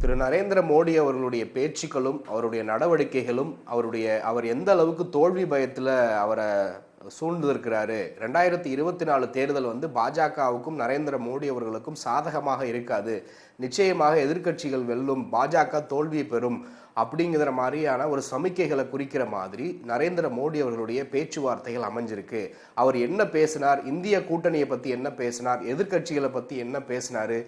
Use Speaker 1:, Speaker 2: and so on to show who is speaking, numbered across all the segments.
Speaker 1: திரு நரேந்திர மோடி அவர்களுடைய பேச்சுக்களும் அவருடைய நடவடிக்கைகளும் அவருடைய அவர் எந்த அளவுக்கு தோல்வி பயத்தில் அவரை சூழ்ந்திருக்கிறாரு. ரெண்டாயிரத்தி இருபத்தி நாலு தேர்தல் வந்து பாஜகவுக்கும் நரேந்திர மோடி அவர்களுக்கும் சாதகமாக இருக்காது. நிச்சயமாக எதிர்க்கட்சிகள் வெல்லும் பாஜக தோல்வி பெறும் அப்படிங்கிற மாதிரியான ஒரு சமிக்கைகளை குறிக்கிற மாதிரி நரேந்திர மோடி அவர்களுடைய பேச்சுவார்த்தைகள் அமைஞ்சிருக்கு. அவர் என்ன பேசினார்? இந்திய கூட்டணியை பற்றி என்ன பேசினார்? எதிர்க்கட்சிகளை பற்றி என்ன பேசினாரு?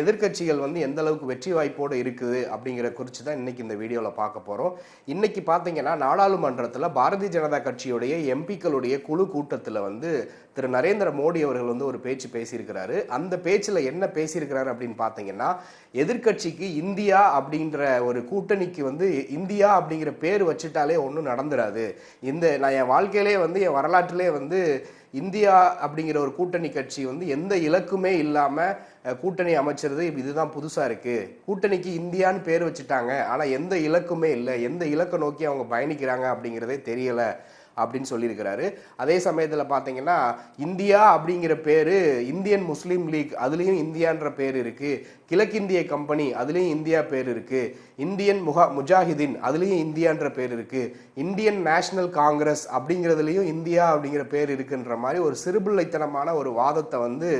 Speaker 1: எதிர்கட்சிகள் எதிர்க்கட்சிகள் வந்து எந்த அளவுக்கு வெற்றி வாய்ப்போடு இருக்குது அப்படிங்கிற குறித்து தான் இன்றைக்கி இந்த வீடியோவில் பார்க்க போகிறோம் இன்றைக்கி பார்த்தீங்கன்னா நாடாளுமன்றத்தில் பாரதிய ஜனதா கட்சியுடைய எம்பிக்களுடைய குழு கூட்டத்தில் வந்து திரு நரேந்திர மோடி அவர்கள் வந்து ஒரு பேச்சு பேசியிருக்கிறாரு. அந்த பேச்சில் என்ன பேசியிருக்கிறாரு அப்படின்னு பார்த்தீங்கன்னா எதிர்க்கட்சிக்கு இந்தியா அப்படின்ற ஒரு கூட்டணிக்கு வந்து இந்தியா அப்படிங்கிற பேர் வச்சுட்டாலே ஒன்றும் நடந்துடாது இந்த நான் என் வாழ்க்கையிலே வந்து என் வரலாற்றிலே வந்து இந்தியா அப்படிங்கிற ஒரு கூட்டணி கட்சி வந்து எந்த இலக்குமே இல்லாமல் கூட்டணி அமைச்சது இதுதான் புதுசாக இருக்குது கூட்டணிக்கு இந்தியான்னு பேர் வச்சுட்டாங்க. ஆனால் எந்த இலக்குமே இல்லை. எந்த இலக்கை நோக்கி அவங்க பயணிக்கிறாங்க அப்படிங்கிறதே தெரியலை. அப்படின்னு சொல்லியிருக்கிறாரு. அதே சமயத்தில் பார்த்தீங்கன்னா இந்தியா அப்படிங்கிற பேர் இந்தியன் முஸ்லீம் லீக் அதுலேயும் இந்தியான்ற பேர் இருக்குது கிழக்கிந்திய கம்பெனி அதுலேயும் இந்தியா பேர் இருக்குது இந்தியன் முகா முஜாஹிதீன் அதுலேயும் இந்தியான்ற பேர் இருக்குது இந்தியன் நேஷனல் காங்கிரஸ் அப்படிங்கிறதுலையும் இந்தியா அப்படிங்கிற பேர் இருக்குன்ற மாதிரி ஒரு சிறுபிள்ளைத்தனமான ஒரு வாதத்தை வந்து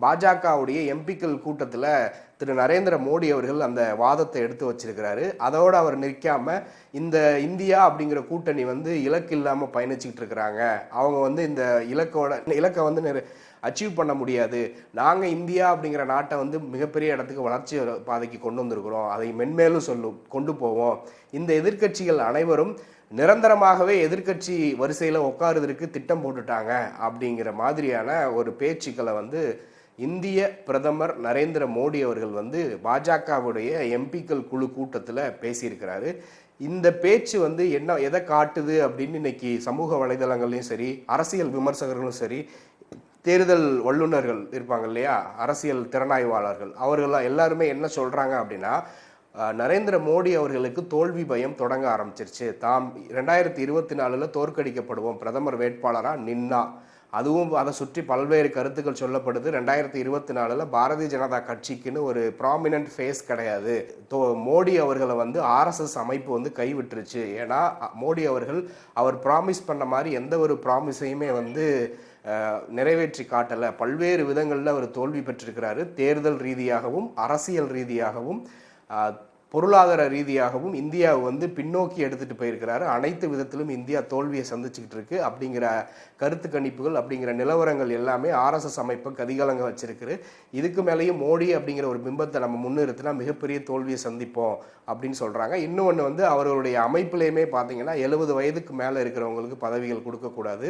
Speaker 1: பாஜகவுடைய எம்பிக்கள் கூட்டத்தில் திரு நரேந்திர மோடி அவர்கள் அந்த வாதத்தை எடுத்து வச்சிருக்கிறாரு. அதோடு அவர் நிற்காம இந்த இந்தியா அப்படிங்கிற கூட்டணி வந்து இலக்கு இல்லாமல் பயணிச்சுக்கிட்டு இருக்கிறாங்க. அவங்க வந்து இந்த இலக்கோட இலக்கை வந்து அச்சீவ் பண்ண முடியாது. நாங்கள் இந்தியா அப்படிங்கிற நாட்டை வந்து மிகப்பெரிய இடத்துக்கு வளர்ச்சி பாதைக்கு கொண்டு வந்திருக்கிறோம். அதை மென்மேலும் சொல்லும் கொண்டு போவோம். இந்த எதிர்க்கட்சிகள் அனைவரும் நிரந்தரமாகவே எதிர்க்கட்சி வரிசையில் உட்காருவதற்கு திட்டம் போட்டுட்டாங்க அப்படிங்கிற மாதிரியான ஒரு பேச்சுக்களை வந்து இந்திய பிரதமர் நரேந்திர மோடி அவர்கள் வந்து பாஜகவுடைய எம்பிக்கள் குழு கூட்டத்தில் பேசியிருக்கிறாரு. இந்த பேச்சு வந்து என்ன எதை காட்டுது அப்படின்னு இன்னைக்கு சமூக வலைதளங்கள்லையும் சரி அரசியல் விமர்சகர்களும் சரி தேர்தல் வல்லுநர்கள் இருப்பாங்க இல்லையா அரசியல் திறனாய்வாளர்கள் அவர்கள் எல்லாருமே என்ன சொல்கிறாங்க அப்படின்னா நரேந்திர மோடி அவர்களுக்கு தோல்வி பயம் தொடங்க ஆரம்பிச்சிருச்சு. தாம் ரெண்டாயிரத்தி இருபத்தி நாலில் தோற்கடிக்கப்படுவோம் பிரதமர் வேட்பாளராக நின்னா. அதுவும் அதை சுற்றி பல்வேறு கருத்துக்கள் சொல்லப்படுது. ரெண்டாயிரத்தி இருபத்தி நாலில் பாரதிய ஜனதா கட்சிக்குன்னு ஒரு ப்ராமினன்ட் ஃபேஸ் கிடையாது. தோ மோடி அவர்களை வந்து ஆர்எஸ்எஸ் அமைப்பு வந்து கைவிட்டுருச்சு. ஏன்னா மோடி அவர்கள் அவர் ப்ராமிஸ் பண்ண மாதிரி எந்த ஒரு ப்ராமிஸையுமே வந்து நிறைவேற்றி காட்டலை. பல்வேறு விதங்களில் அவர் தோல்வி பெற்றிருக்கிறாரு. தேர்தல் ரீதியாகவும் அரசியல் ரீதியாகவும் பொருளாதார ரீதியாகவும் இந்தியாவை வந்து பின்னோக்கி எடுத்துகிட்டு போயிருக்கிறாரு. அனைத்து விதத்திலும் இந்தியா தோல்வியை சந்திச்சுக்கிட்டு இருக்கு. அப்படிங்கிற கருத்து கணிப்புகள் அப்படிங்கிற நிலவரங்கள் எல்லாமே ஆர்எஸ்எஸ் அமைப்பை கதிகலங்க வச்சிருக்கு இதுக்கு மேலேயும் மோடி அப்படிங்கிற ஒரு பிம்பத்தை நம்ம முன்னிறுத்தினா மிகப்பெரிய தோல்வியை சந்திப்போம் அப்படின்னு சொல்கிறாங்க இன்னொன்று வந்து அவர்களுடைய அமைப்புலையுமே பார்த்தீங்கன்னா எழுபது வயதுக்கு மேலே இருக்கிறவங்களுக்கு பதவிகள் கொடுக்கக்கூடாது.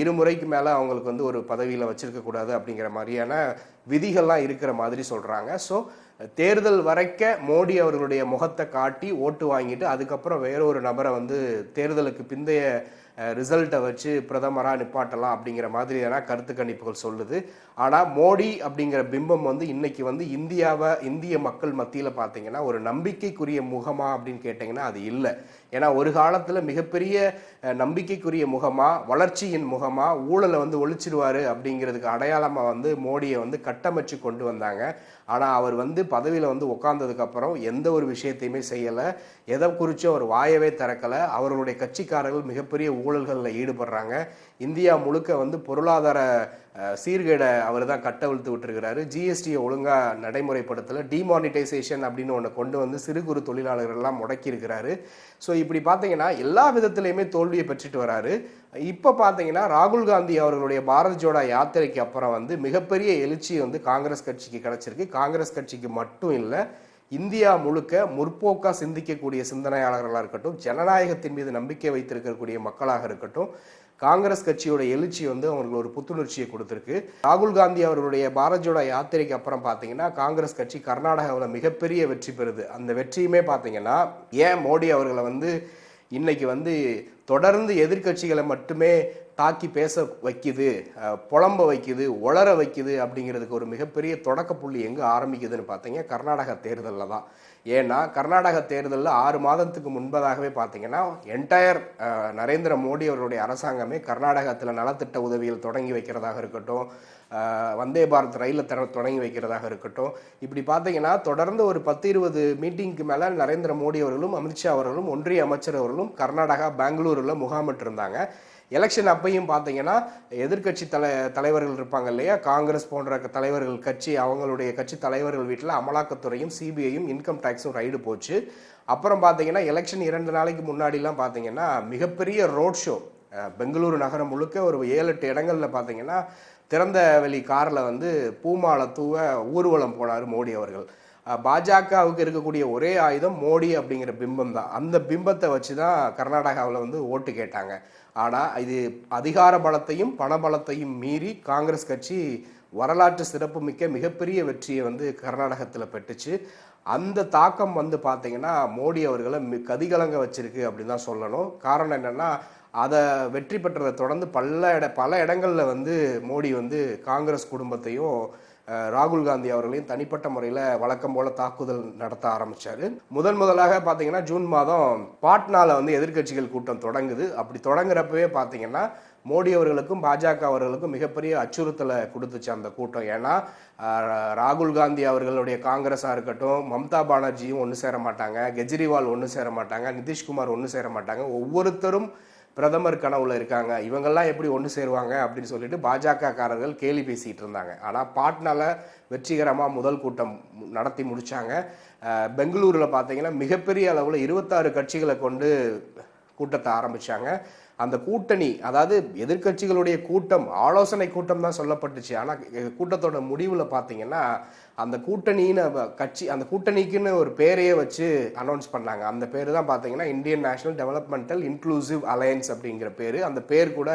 Speaker 1: இருமுறைக்கு மேலே அவங்களுக்கு வந்து ஒரு பதவியில் வச்சிருக்கக்கூடாது அப்படிங்கிற மாதிரியான விதிகள்லாம் இருக்கிற மாதிரி சொல்கிறாங்க ஸோ தேர்தல் வரைக்க மோடி அவர்களுடைய முகத்தை காட்டி ஓட்டு வாங்கிட்டு அதுக்கப்புறம் வேற ஒரு நபரை வந்து தேர்தலுக்கு பிந்தைய ரிசல்ட்டை வச்சு பிரதமராக நிப்பாட்டலாம் அப்படிங்கிற மாதிரியான கருத்து கணிப்புகள் சொல்லுது. ஆனால் மோடி அப்படிங்கிற பிம்பம் வந்து இன்னைக்கு வந்து இந்தியாவை இந்திய மக்கள் மத்தியில் பார்த்தீங்கன்னா ஒரு நம்பிக்கைக்குரிய முகமா அப்படின்னு கேட்டிங்கன்னா அது இல்லை. ஏன்னா ஒரு காலத்தில் மிகப்பெரிய நம்பிக்கைக்குரிய முகமா வளர்ச்சியின் முகமா ஊழலை வந்து ஒழிச்சிடுவார் அப்படிங்கிறதுக்கு அடையாளமாக வந்து மோடியை வந்து கட்டமைச்சு கொண்டு வந்தாங்க. ஆனால் அவர் வந்து பதவியில் வந்து உட்காந்ததுக்கப்புறம் எந்த ஒரு விஷயத்தையுமே செய்யலை. எதை குறித்தும் அவர் வாயவே திறக்கலை. அவர்களுடைய கட்சிக்காரர்கள் மிகப்பெரிய ஊழல்களில் ஈடுபடுறாங்க. இந்தியா முழுக்க வந்து பொருளாதார சீர்கேடை அவர் தான் கட்டவிழ்த்து விட்டுருக்கிறாரு. ஜிஎஸ்டியை ஒழுங்காக நடைமுறைப்படுத்தலை டிமானிட்டைசேஷன் அப்படின்னு ஒன்று கொண்டு வந்து சிறு குறு தொழிலாளர்கள்லாம் முடக்கியிருக்கிறாரு. ஸோ இப்படி பார்த்தீங்கன்னா எல்லா விதத்துலையுமே தோல்வியை பெற்றுட்டு வராரு. இப்போ பார்த்தீங்கன்னா ராகுல் காந்தி அவர்களுடைய பாரத் ஜோடா யாத்திரைக்கு அப்புறம் வந்து மிகப்பெரிய எழுச்சி வந்து காங்கிரஸ் கட்சிக்கு கிடச்சிருக்கு. காங்கிரஸ் கட்சிக்கு மட்டும் இல்லை இந்தியா முழுக்க முற்போக்காக சிந்திக்கக்கூடிய சிந்தனையாளர்களாக இருக்கட்டும் ஜனநாயகத்தின் மீது நம்பிக்கை வைத்திருக்கக்கூடிய மக்களாக இருக்கட்டும் காங்கிரஸ் கட்சியோட எழுச்சி வந்து அவங்களுக்கு ஒரு புத்துணர்ச்சியை கொடுத்துருக்கு. ராகுல் காந்தி அவர்களுடைய பாரத் ஜோடா யாத்திரைக்கு அப்புறம் பார்த்தீங்கன்னா காங்கிரஸ் கட்சி கர்நாடகாவில் மிகப்பெரிய வெற்றி பெறுது. அந்த வெற்றியுமே பார்த்தீங்கன்னா ஏன் மோடி அவர்களை வந்து இன்னைக்கு வந்து தொடர்ந்து எதிர்க்கட்சிகளை மட்டுமே தாக்கி பேச வைக்குது புலம்ப வைக்குது உளர வைக்குது அப்படிங்கிறதுக்கு ஒரு மிகப்பெரிய தொடக்க புள்ளி எங்கே ஆரம்பிக்குதுன்னு பார்த்தீங்க? கர்நாடக தேர்தலில் தான். ஏன்னா கர்நாடக தேர்தலில் ஆறு மாதத்துக்கு முன்பதாகவே பார்த்தீங்கன்னா என்டையர் நரேந்திர மோடி அவருடைய அரசாங்கமே கர்நாடகத்தில் நலத்திட்ட உதவிகள் தொடங்கி வைக்கிறதாக இருக்கட்டும் வந்தே பாரத் ரயிலை தர தொடங்கி வைக்கிறதாக இருக்கட்டும். இப்படி பார்த்தீங்கன்னா தொடர்ந்து ஒரு பத்து இருபது மீட்டிங்க்கு மேலே நரேந்திர மோடி அவர்களும் அமித்ஷா அவர்களும் ஒன்றிய அமைச்சர் அவர்களும் கர்நாடகா பெங்களூரில் முகாமிட்டு இருந்தாங்க எலெக்ஷன் அப்பையும் பார்த்தீங்கன்னா எதிர்க்கட்சி தலை தலைவர்கள் இருப்பாங்க இல்லையா? காங்கிரஸ் போன்ற தலைவர்கள் கட்சி அவங்களுடைய கட்சி தலைவர்கள் வீட்டில் அமலாக்கத்துறையும் சிபிஐயும் இன்கம் டேக்ஸும் ரைடு போச்சு. அப்புறம் பார்த்தீங்கன்னா எலெக்ஷன் இரண்டு நாளைக்கு முன்னாடிலாம் பார்த்தீங்கன்னா மிகப்பெரிய ரோட் ஷோ பெங்களூரு நகரம் முழுக்க ஒரு ஏழு எட்டு இடங்களில் பார்த்தீங்கன்னா திறந்த வெளி காரில் வந்து பூமாலை தூவ ஊர்வலம் போனார் மோடி அவர்கள். பாஜகவுக்கு இருக்கக்கூடிய ஒரே ஆயுதம் மோடி அப்படிங்கிற பிம்பம் தான். அந்த பிம்பத்தை வச்சு தான் கர்நாடகாவில் வந்து ஓட்டு கேட்டாங்க. ஆனால் இது அதிகார பலத்தையும் பண பலத்தையும் மீறி காங்கிரஸ் கட்சி வரலாற்று சிறப்புமிக்க மிகப்பெரிய வெற்றியை வந்து கர்நாடகத்தில் பெற்றுச்சு. அந்த தாக்கம் வந்து பார்த்தீங்கன்னா மோடி அவர்களை மி- கதிகலங்க வச்சிருக்கு அப்படின்னு தான் சொல்லணும். காரணம் என்னென்னா அதை வெற்றி பெற்றதை தொடர்ந்து பல இட பல இடங்களில் வந்து மோடி வந்து காங்கிரஸ் குடும்பத்தையும் ராகுல் காந்தி அவர்களையும் தனிப்பட்ட முறையில் வழக்கம் போல தாக்குதல் நடத்த ஆரம்பித்தார் முதன் முதலாக பார்த்தீங்கன்னா ஜூன் மாதம் பாட்னாவில் வந்து எதிர்க்கட்சிகள் கூட்டம் தொடங்குது. அப்படி தொடங்குறப்பவே பார்த்தீங்கன்னா மோடி அவர்களுக்கும் பாஜக அவர்களுக்கும் மிகப்பெரிய அச்சுறுத்தலை கொடுத்துச்சு அந்த கூட்டம். ஏன்னா ராகுல் காந்தி அவர்களுடைய காங்கிரஸாக இருக்கட்டும் மம்தா பானர்ஜியும் ஒன்று சேர மாட்டாங்க கெஜ்ரிவால் ஒன்று சேர மாட்டாங்க நிதிஷ்குமார் ஒன்று சேர மாட்டாங்க. ஒவ்வொருத்தரும் பிரதமர் கனவுல இருக்காங்க. இவங்கெல்லாம் எப்படி ஒன்று சேருவாங்க அப்படின்னு சொல்லிட்டு பாஜக காரர்கள் கேலி பேசிகிட்டு இருந்தாங்க. ஆனால் பாட்னால வெற்றிகரமாக முதல் கூட்டம் நடத்தி முடித்தாங்க பெங்களூரில் பார்த்தீங்கன்னா மிகப்பெரிய அளவில் இருபத்தாறு கட்சிகளை கொண்டு கூட்டத்தை ஆரம்பித்தாங்க அந்த கூட்டணி அதாவது எதிர்க்கட்சிகளுடைய கூட்டம் ஆலோசனை கூட்டம் தான் சொல்லப்பட்டுச்சு. ஆனால் கூட்டத்தோட முடிவில் பார்த்தீங்கன்னா அந்த கூட்டணின்னு கட்சி அந்த கூட்டணிக்குன்னு ஒரு பேரையே வச்சு அனௌன்ஸ் பண்ணாங்க. அந்த பேர் தான் பார்த்தீங்கன்னா Indian National Developmental Inclusive Alliance அப்படிங்கிற பேர். அந்த பேர் கூட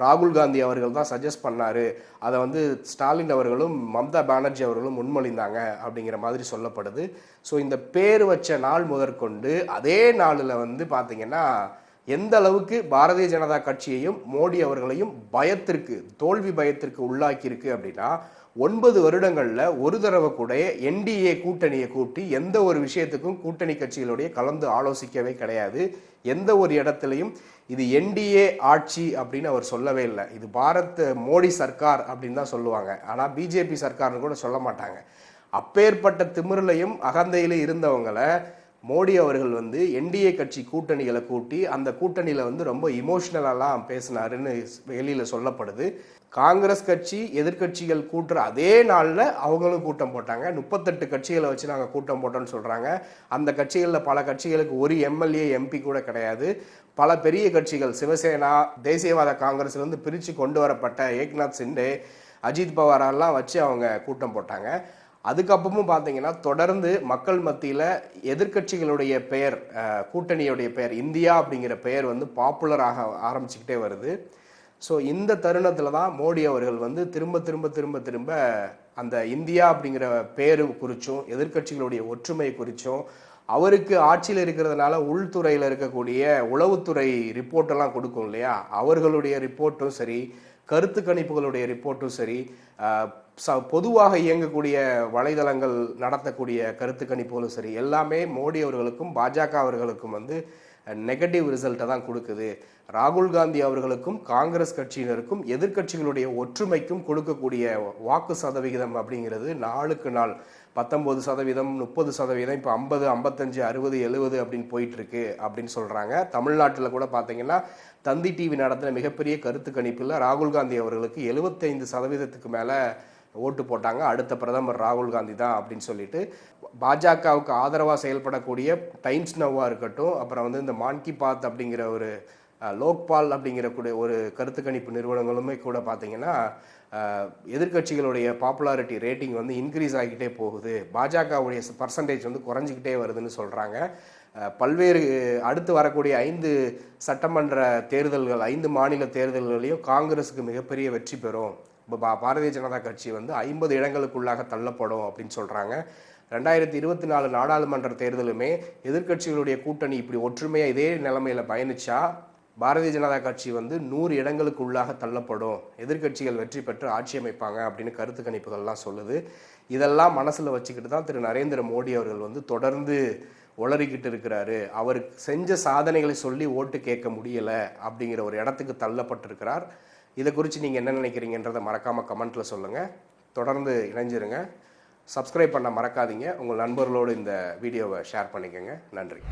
Speaker 1: ராகுல் காந்தி அவர்கள் தான் சஜஸ்ட் பண்ணார். அதை வந்து ஸ்டாலின் அவர்களும் மம்தா பானர்ஜி அவர்களும் முன்மொழிந்தாங்க அப்படிங்கிற மாதிரி சொல்லப்படுது. ஸோ இந்த பேர் வச்ச நாள் முதற்கொண்டு அதே நாளில் வந்து பார்த்தீங்கன்னா எந்த அளவுக்கு பாரதிய ஜனதா கட்சியையும் மோடி அவர்களையும் பயத்திற்கு தோல்வி பயத்திற்கு உள்ளாக்கியிருக்கு அப்படின்னா ஒன்பது வருடங்களில் ஒரு தடவை கூட என்டிஏ கூட்டணியை கூட்டி எந்த ஒரு விஷயத்துக்கும் கூட்டணி கட்சிகளுடைய கலந்து ஆலோசிக்கவே கிடையாது. எந்த ஒரு இடத்துலையும் இது என்டிஏ ஆட்சி அப்படின்னு அவர் சொல்லவே இல்லை. இது பாரத் மோடி சர்க்கார் அப்படின்னு தான் சொல்லுவாங்க. ஆனால் பிஜேபி சர்க்கார்னு கூட சொல்ல மாட்டாங்க. அப்பேற்பட்ட திமிரிலையும் அகந்தையிலும் இருந்தவங்களை மோடி அவர்கள் வந்து என்டிஏ கட்சி கூட்டணிகளை கூட்டி அந்த கூட்டணியில் வந்து ரொம்ப இமோஷ்னலாலாம் பேசினாருன்னு வெளியில் சொல்லப்படுது. காங்கிரஸ் கட்சி எதிர்க்கட்சிகள் கூட்டுற அதே நாளில் அவங்களும் கூட்டம் போட்டாங்க. முப்பத்தெட்டு கட்சிகளை வச்சு நாங்கள் கூட்டம் போட்டோம்னு சொல்கிறாங்க அந்த கட்சிகளில் பல கட்சிகளுக்கு ஒரு எம்எல்ஏ எம்பி கூட கிடையாது. பல பெரிய கட்சிகள் சிவசேனா தேசியவாத காங்கிரஸ்லேருந்து பிரித்து கொண்டு வரப்பட்ட ஏக்நாத் சிண்டே அஜித் பவாரெல்லாம் வச்சு அவங்க கூட்டம் போட்டாங்க. அதுக்கப்புறமும் பார்த்தீங்கன்னா தொடர்ந்து மக்கள் மத்தியில் எதிர்க்கட்சிகளுடைய பெயர் கூட்டணியுடைய பெயர் இந்தியா அப்படிங்கிற பெயர் வந்து பாப்புலர் ஆக ஆரம்பிச்சுக்கிட்டே வருது. ஸோ இந்த தருணத்தில் தான் மோடி அவர்கள் வந்து திரும்ப திரும்ப திரும்ப திரும்ப அந்த இந்தியா அப்படிங்கிற பேரு குறித்தும் எதிர்க்கட்சிகளுடைய ஒற்றுமை குறித்தும் அவருக்கு ஆட்சியில் இருக்கிறதுனால உள்துறையில் இருக்கக்கூடிய உளவுத்துறை ரிப்போர்ட்டெல்லாம் கொடுக்கும் இல்லையா? அவர்களுடைய ரிப்போர்ட்டும் சரி கருத்து கணிப்புகளுடைய ரிப்போர்ட்டும் சரி ச- பொதுவாக இயங்கக்கூடிய வலைதளங்கள் நடத்தக்கூடிய கருத்து கணிப்புகளும் சரி எல்லாமே மோடி அவர்களுக்கும் பாஜக அவர்களுக்கும் வந்து நெகட்டிவ் ரிசல்ட்டை தான் கொடுக்குது. ராகுல் காந்தி அவர்களுக்கும் காங்கிரஸ் கட்சியினருக்கும் எதிர்க்கட்சிகளுடைய ஒற்றுமைக்கும் கொடுக்கக்கூடிய வாக்கு சதவிகிதம் அப்படிங்கிறது நாளுக்கு நாள். பத்தொம்போது சதவீதம் முப்பது சதவீதம் இப்போ ஐம்பது ஐம்பத்தஞ்சு அறுபது எழுபது அப்படின்னு போயிட்டுருக்கு அப்படின்னு சொல்கிறாங்க தமிழ்நாட்டில் கூட பார்த்தீங்கன்னா தந்தி டிவி நடத்தின மிகப்பெரிய கருத்து கணிப்பில் ராகுல் காந்தி அவர்களுக்கு எழுபத்தைந்து சதவீதத்துக்கு மேலே ஓட்டு போட்டாங்க. அடுத்த பிரதமர் ராகுல் காந்தி தான் அப்படின்னு சொல்லிட்டு பாஜகவுக்கு ஆதரவாக செயல்படக்கூடிய டைம்ஸ் நவ்வாக இருக்கட்டும் அப்புறம் வந்து இந்த மான்கி பாத் அப்படிங்கிற ஒரு லோக்பால் அப்படிங்கிற கூடிய ஒரு கருத்து கணிப்பு நிறுவனங்களுமே கூட பார்த்தீங்கன்னா எதிர்கட்சிகளுடைய எதிர்க்கட்சிகளுடைய பாப்புலாரிட்டி ரேட்டிங் வந்து இன்க்ரீஸ் ஆகிக்கிட்டே போகுது. பாஜகவுடைய பர்சன்டேஜ் வந்து குறைஞ்சிக்கிட்டே வருதுன்னு சொல்கிறாங்க பல்வேறு அடுத்து வரக்கூடிய ஐந்து சட்டமன்ற தேர்தல்கள் ஐந்து மாநில தேர்தல்களையும் காங்கிரஸுக்கு மிகப்பெரிய வெற்றி பெறும். இப்போ பா- பாரதிய ஜனதா கட்சி வந்து ஐம்பது இடங்களுக்குள்ளாக தள்ளப்படும் அப்படின்னு சொல்கிறாங்க ரெண்டாயிரத்தி இருபத்தி நாலு நாடாளுமன்ற தேர்தலுமே எதிர்க்கட்சிகளுடைய கூட்டணி இப்படி ஒற்றுமையாக இதே நிலைமையில் பயணிச்சா பாரதிய ஜனதா கட்சி வந்து நூறு இடங்களுக்குள்ளாக தள்ளப்படும். எதிர்க்கட்சிகள் வெற்றி பெற்று ஆட்சி அமைப்பாங்க அப்படின்னு கருத்து கணிப்புகள்லாம் சொல்லுது. இதெல்லாம் மனசில் வச்சுக்கிட்டு தான் திரு நரேந்திர மோடி அவர்கள் வந்து தொடர்ந்து உளறிக்கிட்டு இருக்கிறாரு. அவர் செஞ்ச சாதனைகளை சொல்லி ஓட்டு கேட்க முடியலை அப்படிங்கிற ஒரு இடத்துக்கு தள்ளப்பட்டிருக்கிறார். இதை குறித்து நீங்கள் என்ன நினைக்கிறீங்கன்றதை மறக்காமல் கமெண்ட்டில் சொல்லுங்கள் தொடர்ந்து இணைஞ்சிருங்க. சப்ஸ்கிரைப் பண்ண மறக்காதீங்க. உங்கள் நண்பர்களோடு இந்த வீடியோவை ஷேர் பண்ணிக்கோங்க. நன்றி.